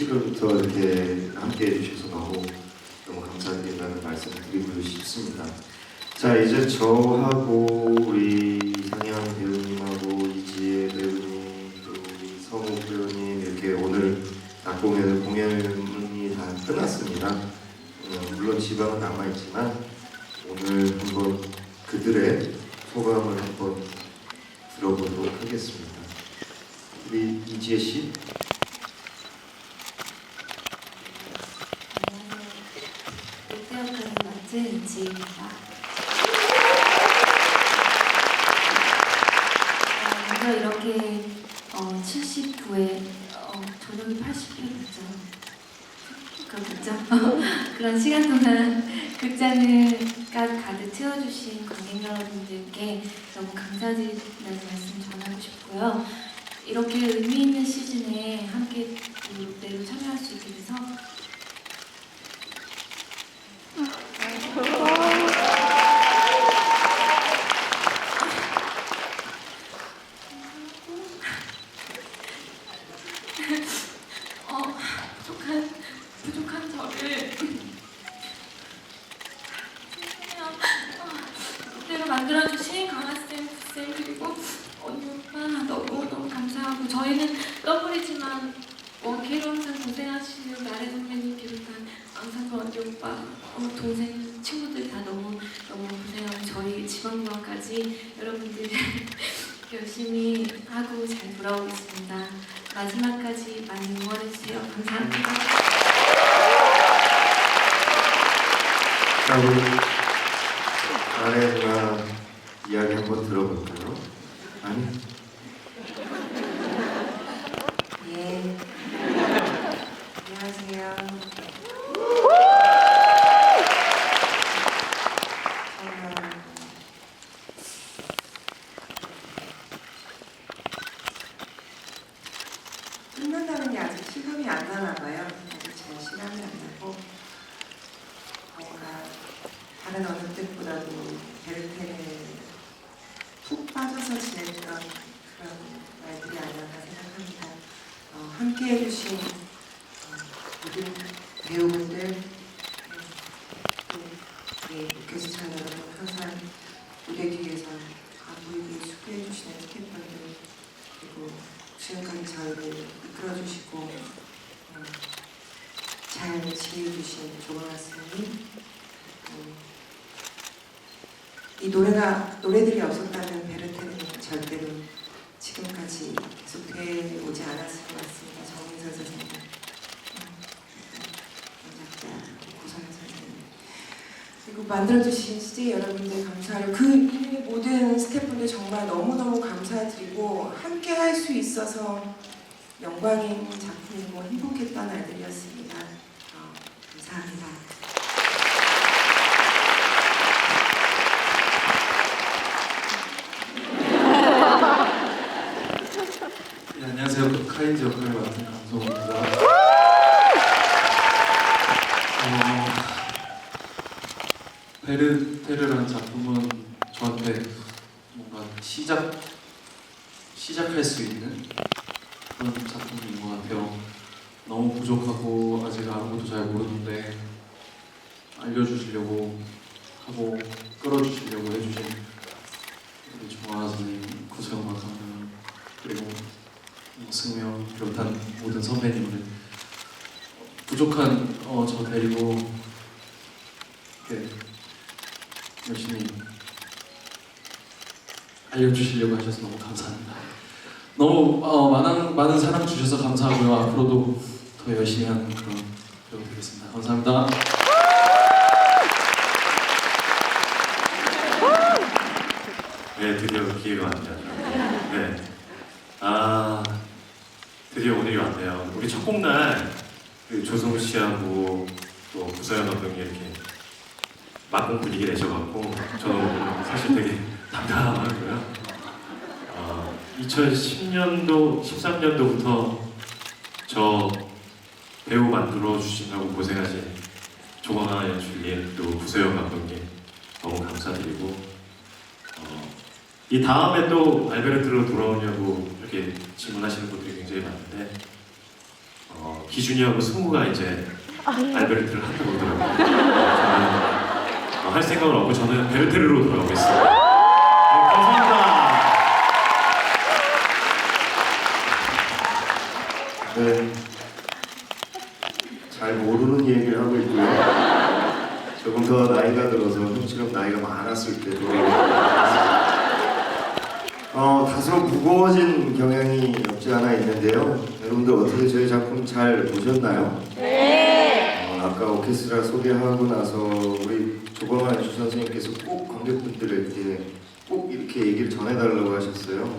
11월부터 이렇게 함께 해주셔서 너무 너무 감사드린다는 말씀 드리고 싶습니다. 자 이제 저하고 우리 상현 배우님하고 이지혜 배우님 또 우리 성우 배우님 이렇게 오늘 낮 공연 공연이 다 끝났습니다. 어, 물론 지방은 남아 있지만 오늘 한번 그들의 소감을 한번 79회, 어, 저녁이 80회였죠. 그렇겠죠? 그런 시간 동안 극장을 가, 가득 채워주신 관객 여러분들께 너무 감사드린다는 말씀 전하고 싶고요. 이렇게 의미 있는 시즌에 함께 이 롯데로 참여할 수 있게 돼서 어, 부족한 부족한 저를 죄송해요. 어, 그대로 만들어주신 강아쌤, 쌤 그리고 언니 오빠 너무 너무 감사하고 저희는 더블이지만 원키로 항상 고생하시는 나래 선배님 비롯한 왕사도 언니 오빠, 어, 동생 친구들 다 너무 너무 고생하고 저희 지방노화까지 여러분들 열심히 하고 잘 돌아오겠습니다. 마지막까지 많이 응원해주세요. 감사합니다. 자 우리 아내 누나 이야기 한번 들어볼까요? 아니 예. 안녕하세요. 저는 끝난다는 게 아직 실감이 안 나나 봐요. 아직 잘 실감이 안 나고 뭔가 다른 어느 때보다도 베르테에 푹 빠져서 지냈던 그런 날들이 아니었나 생각합니다. 어, 함께 해주신 어, 모든 배우분들 또 우리 교수찬 여러분 항상 무대 뒤에서 안 보이게 숙고해 주시는 스태프분들 그리고 지금까지 저희를 이끌어주시고 어, 잘 지휘해주신 조광아 선생님 그리고 이 노래가 노래들이 없었다면 베르테는 절대로 지금까지 계속 돼 오지 않았을 것 같습니다. 정민선 선생님, 원작자 고선현 선생님, 그리고 만들어주신 CJ 여러분들 감사하고 그 모든 스태프분들 정말 너무너무 감사드리고 함께 할 수 있어서 영광인 작품이고 행복했던 날들이었습니다. 어, 감사합니다. 네, 안녕하세요. 카인즈 역할을 맡은 강성호입니다. 어, 베르테르라는 작품은 저한테 뭔가 시작 시작할 수 있는 그런 작품인 것 같아요. 너무 부족하고 아직 아무것도 잘 모르는데 알려주시려고 하고 끌어주시려고 해주신 우리 조아 선생님, 구세영마 감독님 그리고 뭐 승명 비롯한 모든 선배님들 부족한 어, 저 데리고 이렇게 열심히 알려주시려고 하셔서 너무 감사합니다. 너무 어, 많은 많은 사랑 주셔서 감사하고요. 앞으로도 더 열심히 하는 그런 배우 되겠습니다. 감사합니다. 네, 드디어 기회가 왔네요. 네. 아, 드디어 오늘이 왔네요. 우리 첫 곡날 그 조성우 씨하고 또 구서연 감독이 이렇게 막공 분위기 내셔갖고 오늘 사실 되게 담담하고요. 어, 2010년도, 13년도부터 저 배우 만들어 주신다고 고생하신 조광아 연출님 또 구세영 감독님 너무 감사드리고 어, 이 다음에 또 알베르트로 돌아오냐고 이렇게 질문하시는 분들이 굉장히 많은데 어, 기준이하고 승우가 이제 알베르트를 한다고 그러더라고요. 저는 어, 할 생각은 없고 저는 베르테르로 돌아오겠습니다. 네, 감사합니다. 네. 잘 모르는 얘기를 하고 있고요. 조금 더 나이가 들어서 형처럼 나이가 많았을 때도 어, 다소 무거워진 경향이 없지 않아 있는데요. 여러분들 어떻게 저희 작품 잘 보셨나요? 네. 어, 아까 오케스트라 소개하고 나서 우리 조광환 연출 선생님께서 꼭 관객분들에게 꼭 이렇게 얘기를 전해달라고 하셨어요.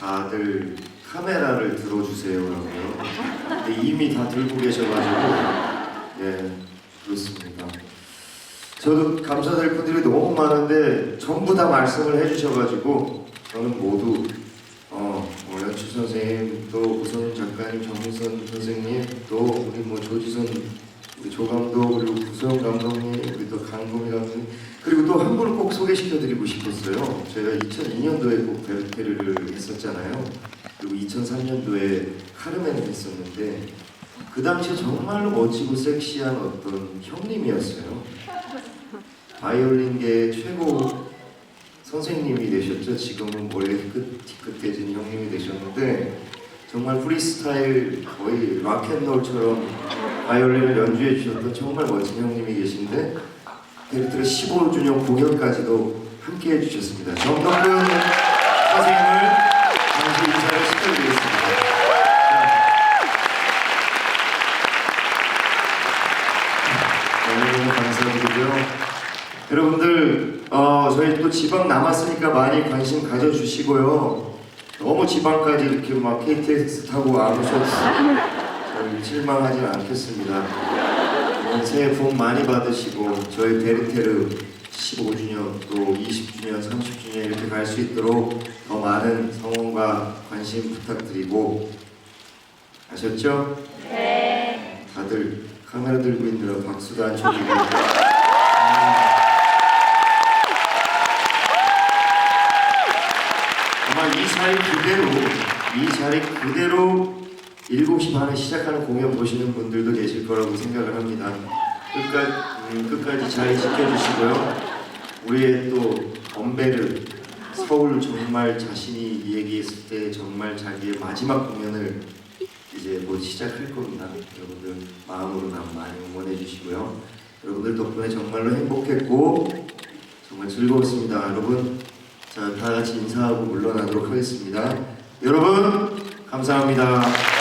다들 카메라를 들어주세요라고요. 근데 이미 다 들고 계셔가지고 예 그렇습니다. 저도 감사드릴 분들이 너무 많은데 전부 다 말씀을 해주셔가지고 저는 모두 어, 뭐 연출 선생님 또 우선 작가님 정민선 선생님 또 우리 뭐 조지선 우리 조 감독 그리고 구성 감독님 우리 또 강금희 감독님 그리고 또 한 분을 꼭 소개시켜드리고 싶었어요. 저희가 2002년도에 꼭 베르테르를 했었잖아요. 그리고 2003년도에 카르멘을 했었는데 그 당시에 정말로 멋지고 섹시한 어떤 형님이었어요. 바이올린계 최고 선생님이 되셨죠. 지금은 원래 끝 뒤끝해진 형님이 되셨는데 정말 프리스타일 거의 락앤롤처럼 바이올린을 연주해 주셨던 정말 멋진 형님이 계신데 베르트르 15주년 공연까지도 함께 해주셨습니다. 정덕근 선생님을 또 지방 남았으니까 많이 관심 가져주시고요. 너무 지방까지 이렇게 막 KTX 타고 안 오셔도 저희 실망하진 않겠습니다. 새해 복 많이 받으시고 저희 베르테르 15주년 또 20주년 30주년 이렇게 갈 수 있도록 더 많은 성원과 관심 부탁드리고 아셨죠? 네. 다들 카메라 들고 있느라 박수도 안 쳐주고 아마 이 자리 그대로 이 자리 그대로 7시 반에 시작하는 공연 보시는 분들도 계실 거라고 생각을 합니다. 끝까지, 음, 끝까지 잘 지켜주시고요. 우리의 또 엄베르 서울 정말 자신이 얘기했을 때 정말 자기의 마지막 공연을 이제 곧 시작할 겁니다. 여러분들 마음으로 나 많이 응원해 주시고요. 여러분들 덕분에 정말로 행복했고 정말 즐거웠습니다. 여러분 자 다 같이 인사하고 물러나도록 하겠습니다. 여러분 감사합니다.